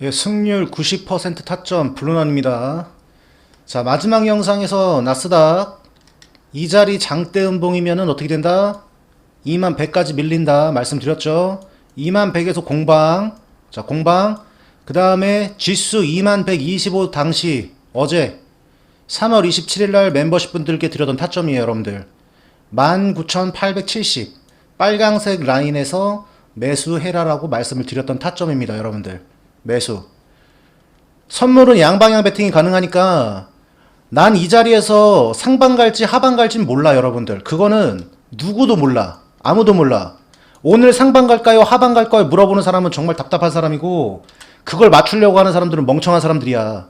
예, 승률 90% 타점 블루난입니다. 자, 마지막 영상에서 나스닥 이 자리 장대 음봉이면은 어떻게 된다? 2만 100까지 밀린다 말씀드렸죠. 2만 100에서 공방. 자, 공방. 그 다음에 지수 2만 125 당시 어제 3월 27일 날 멤버십 분들께 드렸던 타점이에요, 여러분들. 19,870. 빨강색 라인에서 매수해라라고 말씀을 드렸던 타점입니다, 여러분들. 매수. 선물은 양방향 배팅이 가능하니까 난 이 자리에서 상방 갈지 하방 갈진 몰라, 여러분들. 그거는 누구도 몰라. 아무도 몰라. 오늘 상방 갈까요? 하방 갈까요? 물어보는 사람은 정말 답답한 사람이고 그걸 맞추려고 하는 사람들은 멍청한 사람들이야.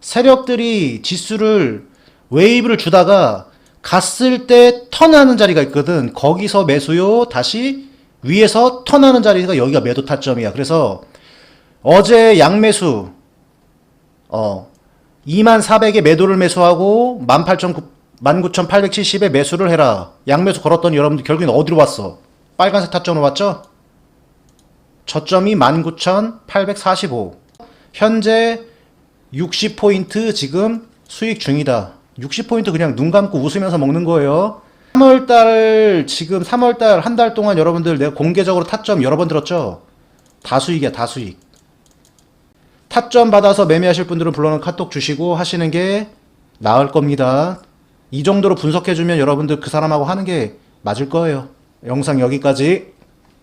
세력들이 지수를 웨이브를 주다가 갔을 때 턴하는 자리가 있거든. 거기서 매수요. 다시 위에서 턴하는 자리가 여기가 매도 타점이야. 그래서 어제 양매수 어 2400에 매도를 매수하고 18,9 19,870에 매수를 해라. 양매수 걸었더니 여러분들 결국엔 어디로 왔어? 빨간색 타점으로 왔죠? 저점이 19,845. 현재 60포인트 지금 수익 중이다. 60포인트 그냥 눈 감고 웃으면서 먹는 거예요. 3월달, 지금 3월달 한 달 동안 여러분들 내가 공개적으로 타점 여러 번 들었죠? 다 수익이야, 다 수익. 타점 받아서 매매하실 분들은 물론 카톡 주시고 하시는 게 나을 겁니다. 이 정도로 분석해주면 여러분들 그 사람하고 하는 게 맞을 거예요. 영상 여기까지.